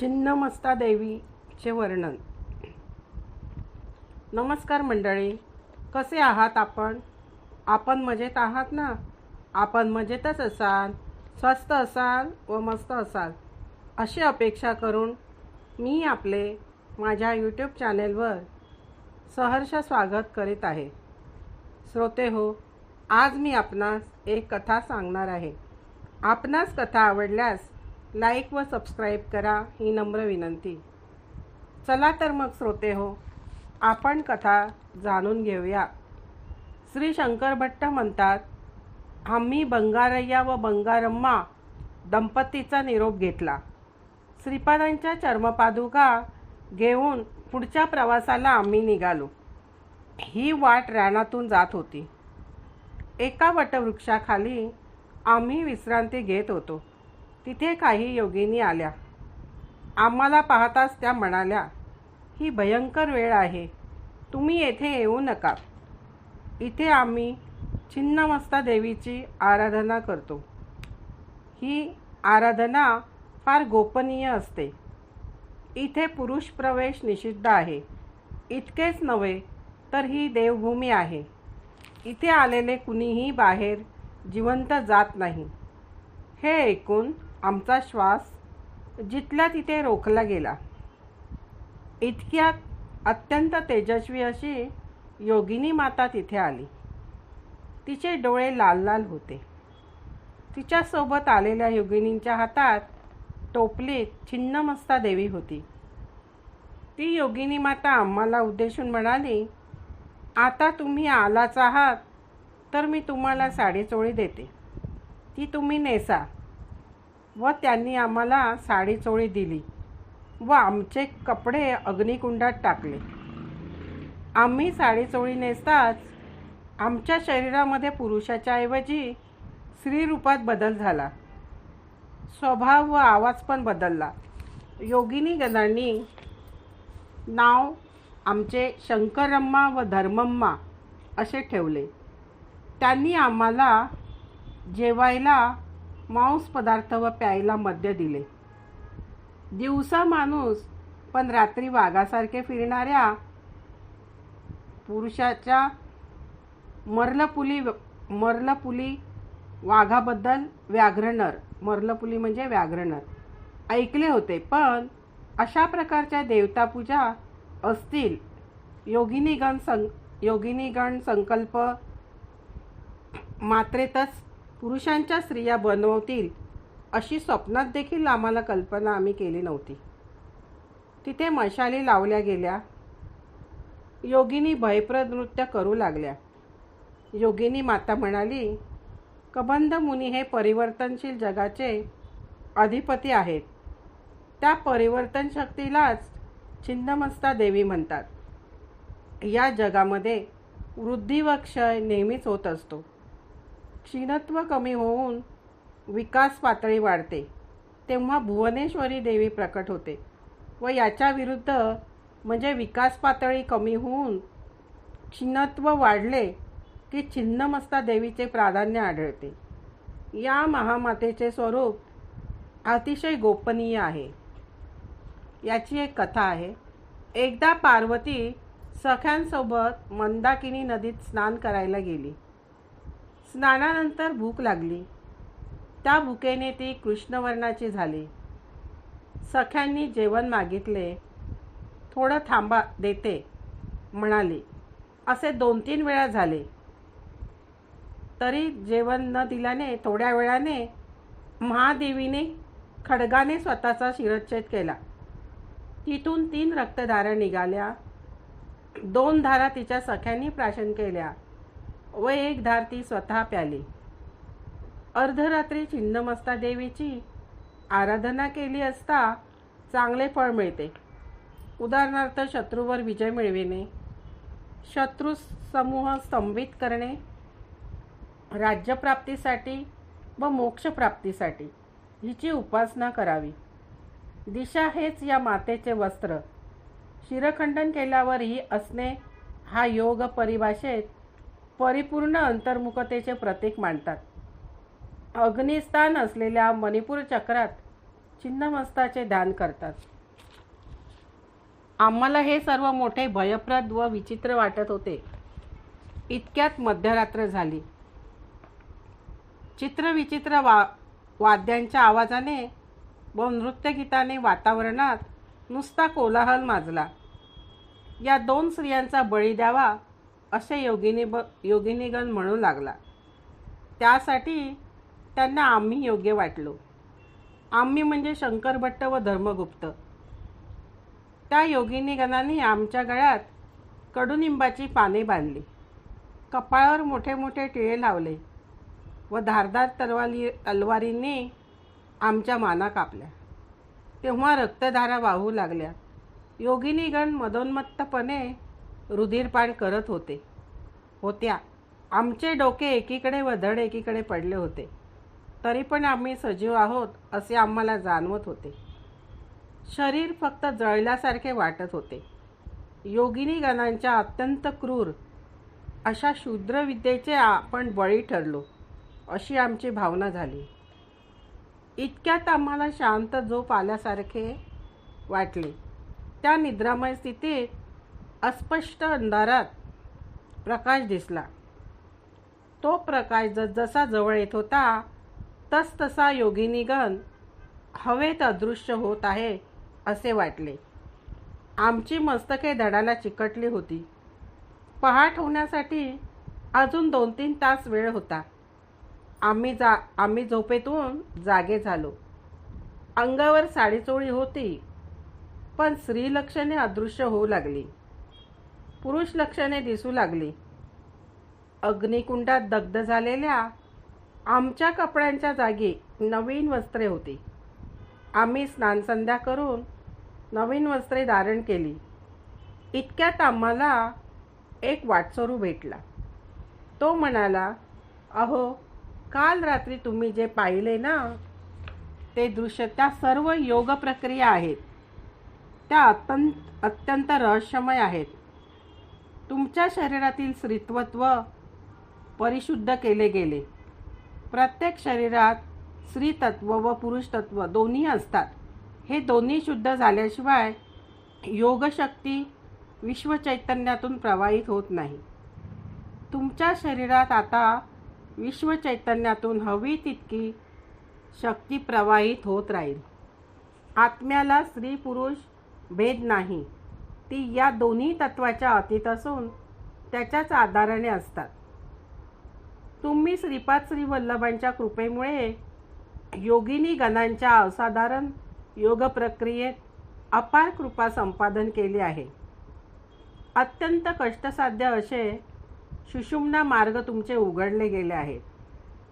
छिन्नमस्ता देवीचे वर्णन. नमस्कार मंडळी कसे आहात आपण? आपण मजेत आहात ना? आपण मजेतच असाल स्वस्त असाल व मस्त असाल अशी अपेक्षा करून मी आपले माझ्या यूट्यूब चॅनेलवर सहर्ष स्वागत करीत आहे. श्रोते हो आज मी आपणास एक कथा सांगणार आहे. आपणास कथा आवडल्यास लाईक व सबस्क्राईब करा ही नम्र विनंती. चला तर मग श्रोते हो आपण कथा जाणून घेऊया. श्री शंकर भट्ट म्हणतात आम्ही बंगारय्या व बंगारम्मा दंपतीचा निरोप घेतला. श्रीपादांच्या चर्मपादुका घेऊन पुढच्या प्रवासाला आम्ही निघालो. ही वाट रानातून जात होती. एका वटवृक्षाखाली आम्ही विश्रांती घेत होतो. तिथे काही योगिनी आल्या. आम्हाला पाहताच त्या म्हणाल्या ही भयंकर वेळ आहे. तुम्ही येथे येऊ नका. इथे आम्ही छिन्नमस्ता देवीची आराधना करतो. ही आराधना फार गोपनीय असते. इथे पुरुष प्रवेश निषिद्ध आहे. इतकेच नव्हे तर ही देवभूमी आहे. इथे आलेले कुणीही बाहेर जिवंत जात नाही. हे ऐकून आमचा श्वास जिथल्या तिथे रोखला गेला. इतक्यात अत्यंत तेजस्वी अशी योगिनी माता तिथे आली. तिचे डोळे लाल लाल होते. तिच्यासोबत आलेल्या योगिनींच्या हातात टोपलीत छिन्नमस्ता देवी होती. ती योगिनी माता आम्हाला उद्देशून म्हणाली आता तुम्ही आलाच आहात तर मी तुम्हाला साडीचोळी देते. ती तुम्ही नेसा. व त्यांनी आम्हाला साडीचोळी दिली व आमचे कपडे अग्निकुंडात टाकले. आम्ही साडीचोळी नेसताच आमच्या शरीरामध्ये पुरुषाच्या ऐवजी स्त्रीरूपात बदल झाला. स्वभाव व आवाज पण बदलला. योगिनी गजांनी नाव आमचे शंकरम्मा व धर्मम्मा असे ठेवले. त्यांनी आम्हाला जेवायला मांस पदार्थ व प्यायला मद्य दिले. दिवसा माणूस पण रात्री वाघासारखे फिरणाऱ्या पुरुषाच्या मर्लपुली मर्लपुली वाघाबद्दल व्याघ्रनर मर्लपुली म्हणजे व्याघ्रनर. ऐकले होते पण अशा प्रकारच्या देवतापूजा असतील. योगिनीगण सं योगिनीगण संकल्प मात्रेतच पुरुषांच्या स्त्रिया बनवतील अशी स्वप्नात देखील आम्हाला कल्पना आम्ही केली नव्हती. तिथे मशाली लावल्या गेल्या. योगिनी भयप्रद नृत्य करू लागल्या. योगिनी माता म्हणाली कबंध मुनी हे परिवर्तनशील जगाचे अधिपती आहेत. त्या परिवर्तन शक्तीलाच छिन्नमस्ता देवी म्हणतात. या जगामध्ये वृद्धी व क्षय नेहमीच होत असतो. क्षीणत्व कमी होऊन विकास पातळी वाढते तेव्हा भुवनेश्वरी देवी प्रकट होते व याच्या विरुद्ध म्हणजे विकास पातळी कमी होऊन क्षीणत्व वाढले की छिन्नमस्ता देवीचे प्राधान्य आढळते. या महामातेचे स्वरूप अतिशय गोपनीय आहे. याची एक कथा आहे. एकदा पार्वती सख्यांसोबत मंदाकिनी नदीत स्नान करायला गेली. स्नानानंतर भूक लागली. त्या भुकेने ती कृष्णवर्णाची झाली. सख्यांनी जेवण मागितले. थोडं थांबा देते म्हणाली. असे दोन तीन वेळा झाले. तरी जेवण न दिल्याने थोड्या वेळाने महादेवीने खडगाने स्वतःचा शिरच्छेद केला. तिथून तीन रक्तधारा निघाल्या. दोन धारा तिच्या सख्यांनी प्राशन केल्या. व एक धारती स्वतः प्याली. अर्धरात्री छिन्नमस्ता देवीची आराधना केली असता चांगले फळ मिळते. उदाहरणार्थ शत्रूवर विजय मिळविणे शत्रू समूह स्तंभित करणे राज्यप्राप्तीसाठी व मोक्षप्राप्तीसाठी हिची उपासना करावी. दिशा हेच या मातेचे वस्त्र. शिरखंडन केल्यावर ही असणे हा योग परिभाषेत परिपूर्ण अंतर्मुखतेचे प्रतीक मानतात. अग्निस्थान असलेल्या मणिपूर चक्रात चिन्नमस्ताचे ध्यान करतात. आम्हाला हे सर्व मोठे भयप्रद व विचित्र वाटत होते. इतक्यात मध्यरात्र झाली. चित्रविचित्र वा वाद्यांच्या आवाजाने व नृत्यगीताने वातावरणात नुसता कोलाहल माजला. या दोन स्त्रियांचा बळी द्यावा असे योगिनी ब योगिनीगण म्हणू लागला. त्यासाठी त्यांना आम्ही योग्य वाटलो. आम्ही म्हणजे शंकरभट्ट व धर्मगुप्त. त्या योगिनीगणांनी आमच्या गळ्यात कडुनिंबाची पाने बांधली. कपाळावर मोठे मोठे टिळे लावले व धारदार तलवारी तलवारींनी आमच्या माना कापल्या. तेव्हा रक्तधारा वाहू लागल्या. योगिनीगण मदोन्मत्तपणे रुधिरपान करत होते. होत्या. आमचे डोके एकीकडे व धड एकीकडे पडले होते. तरी पण आम्ही सजीव आहोत असे आम्हाला जाणवत होते. शरीर फक्त जळल्यासारखे वाटत होते. योगिनी गणांच्या अत्यंत क्रूर अशा शूद्रविद्येचे आपण बळी ठरलो अशी आमची भावना झाली. इतक्यात आम्हाला शांत झोप आल्यासारखे वाटले. त्या निद्रामय स्थितीत अस्पष्ट अंधारात प्रकाश दिसला. तो प्रकाश जसा जवळ येत होता तसतसा योगिनीगण हवेत अदृश्य होत आहे असे वाटले. आमची मस्तके धडाला चिकटली होती. पहाट होण्यासाठी अजून दोन तीन तास वेळ होता. आम्ही जा आम्ही झोपेतून जागे झालो. अंगावर साडीचोळी होती पण स्त्रीलक्षणे अदृश्य होऊ लागली. पुरुष लक्षणे दिसू लागली. अग्निकुंडात दग्ध झालेल्या आमच्या कपड्यांच्या जागी नवीन वस्त्रे होती. आम्ही स्नानसंध्या करून नवीन वस्त्रे धारण केली. इतक्यात आम्हाला एक वाटसरू भेटला. तो म्हणाला अहो काल रात्री तुम्ही जे पाहिले ना ते दृश्य त्या सर्व योग प्रक्रिया आहेत. त्या अत्यंत अत्यंत रहस्यमय आहेत. तुमच्या शरीरातील स्त्रीत्वत्व परिशुद्ध केले गेले. प्रत्येक शरीरात स्त्रीतत्व व पुरुषतत्व दोन्ही असतात. हे दोन्ही शुद्ध झाल्याशिवाय योगशक्ती विश्वचैतन्यातून प्रवाहित होत नाही. तुमच्या शरीरात आता विश्वचैतन्यातून हवी तितकी शक्ती प्रवाहित होत राहील. आत्म्याला स्त्री पुरुष भेद नाही. ती या दोन्ही तत्वाच्या अतीत असून त्याच्याच आधाराने असतात. तुम्ही श्रीपाद श्री वल्लभांच्या कृपेमुळे योगिनी गणांच्या असाधारण योग प्रक्रियेत अपार कृपा संपादन केली आहे. अत्यंत कष्टसाध्य असे सुषुम्ना मार्ग तुमचे उघडले गेले आहेत.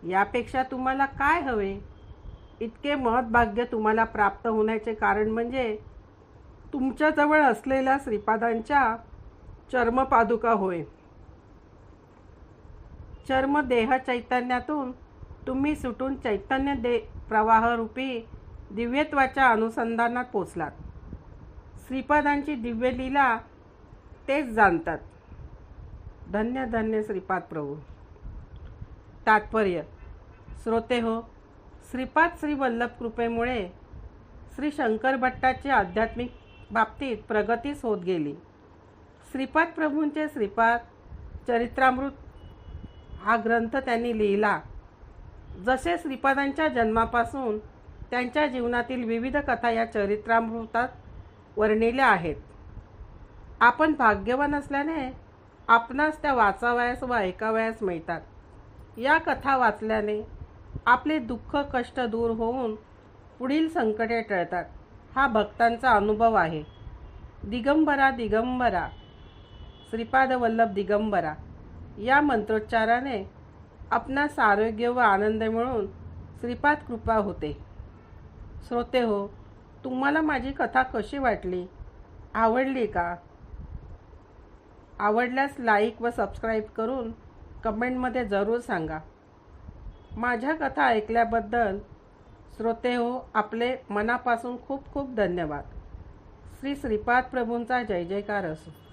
यापेक्षा तुम्हाला काय हवे? इतके महत्भाग्य तुम्हाला प्राप्त होण्याचे कारण म्हणजे तुमच्याजवळ असलेल्या श्रीपादांच्या चर्मपादुका होय. चर्म देह चैतन्यातून तुम्ही सुटून चैतन्य दे प्रवाहरूपी दिव्यत्वाच्या अनुसंधानात पोचलात. श्रीपादांची दिव्य लीला तेच जाणतात. धन्य धन्य श्रीपाद प्रभू. तात्पर्य श्रोते हो श्रीपाद श्री वल्लभ कृपेमुळे श्री शंकर भट्टाचे आध्यात्मिक बाबतीत प्रगतीच होत गेली. श्रीपाद प्रभूंचे श्रीपाद चरित्रामृत हा ग्रंथ त्यांनी लिहिला. जसे श्रीपादांच्या जन्मापासून त्यांच्या जीवनातील विविध कथा या चरित्रामृतात वर्णिल्या आहेत. आपण भाग्यवान असल्याने आपणास त्या वाचावयास व ऐकावयास मिळतात. या कथा वाचल्याने आपले दुःख कष्ट दूर होऊन पुढील संकटे टळतात. हा भक्तांचा अनुभव आहे. दिगंबरा दिगंबरा. श्रीपाद वल्लभ दिगंबरा. या मंत्रोच्चाराने आपणास आरोग्य व आनंद मिळून श्रीपाद कृपा होते. श्रोते हो तुम्हाला माझी कथा कशी वाटली? आवडली का? आवडल्यास लाईक व सबस्क्राईब करून कमेंटमध्ये जरूर सांगा. माझ्या कथा ऐकल्याबद्दल श्रोते हो आपले मनापासून खूप खूप धन्यवाद. श्री श्रीपाद प्रभूंचा जय जयकार असो.